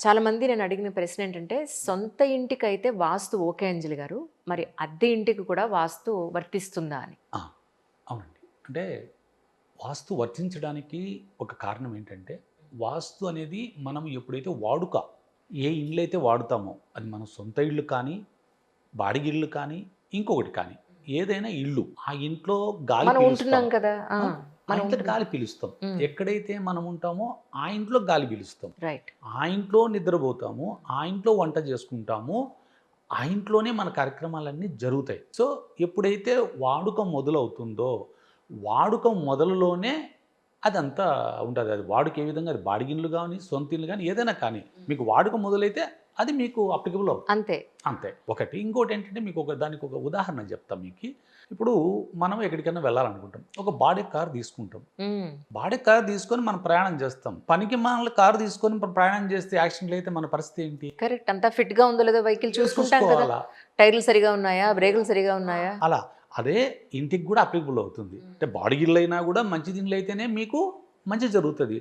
చాలా మంది నేను అడిగిన ప్రశ్న ఏంటంటే సొంత ఇంటికి అయితే వాస్తు ఓకే అంజలి గారు మరి అద్దె ఇంటికి కూడా వాస్తు వర్తిస్తుందా అని? అవునండి. అంటే వాస్తు వర్తించడానికి ఒక కారణం ఏంటంటే వాస్తు అనేది మనం ఎప్పుడైతే వాడుక ఏ ఇళ్ళు అయితే వాడుతామో అది మన సొంత ఇల్లు కానీ బాడిగిళ్ళు కానీ ఇంకొకటి కానీ ఏదైనా ఇల్లు ఆ ఇంట్లో గాలి. ఉంటున్నాం కదా. ఇంట్లో గాలి పీలుస్తాం. ఎక్కడైతే మనం ఉంటామో ఆ ఇంట్లో గాలి పీలుస్తాం. రైట్ ఆ ఇంట్లో నిద్రపోతాము ఆ ఇంట్లో వంట చేసుకుంటాము ఆ ఇంట్లోనే మన కార్యక్రమాలన్నీ జరుగుతాయి. సో ఎప్పుడైతే వాడుక మొదలవుతుందో వాడుక మొదలులోనే అదంతా ఉంటుంది. అది వాడుక ఏ విధంగా? అది బాడిగిన్లు కానీ సొంత ఇల్లు కానీ ఏదైనా కానీ మీకు వాడుక మొదలైతే అది మీకు అప్లికబుల్ అవుతుంది. అంతే. అంతే. ఒకటి ఇంకోటి ఏంటంటే మీకు ఒక దానికి ఒక ఉదాహరణ చెప్తాం మీకు. ఇప్పుడు మనం ఎక్కడికైనా వెళ్ళాలనుకుంటాం. ఒక బాడీ కార్ తీసుకుంటాం. బాడీ కార్ తీసుకొని మనం ప్రయాణం చేస్తాం. పనికి మనల్ని కారు తీసుకొని ప్రయాణం చేస్తే యాక్సిడెంట్ అయితే మన పరిస్థితి ఏంటి? కరెక్ట్. అంతా ఫిట్గా ఉందో లేదో వెహికల్ చూసుకుంటాం కదా. టైర్లు సరిగా ఉన్నాయా? బ్రేకులు సరిగా ఉన్నాయా? అలా. అదే ఇంటికి కూడా అప్లికబుల్ అవుతుంది. అంటే బాడీ ఇల్లు అయినా కూడా మంచి ఇల్లు అయితేనే మీకు మంచి జరుగుతుంది.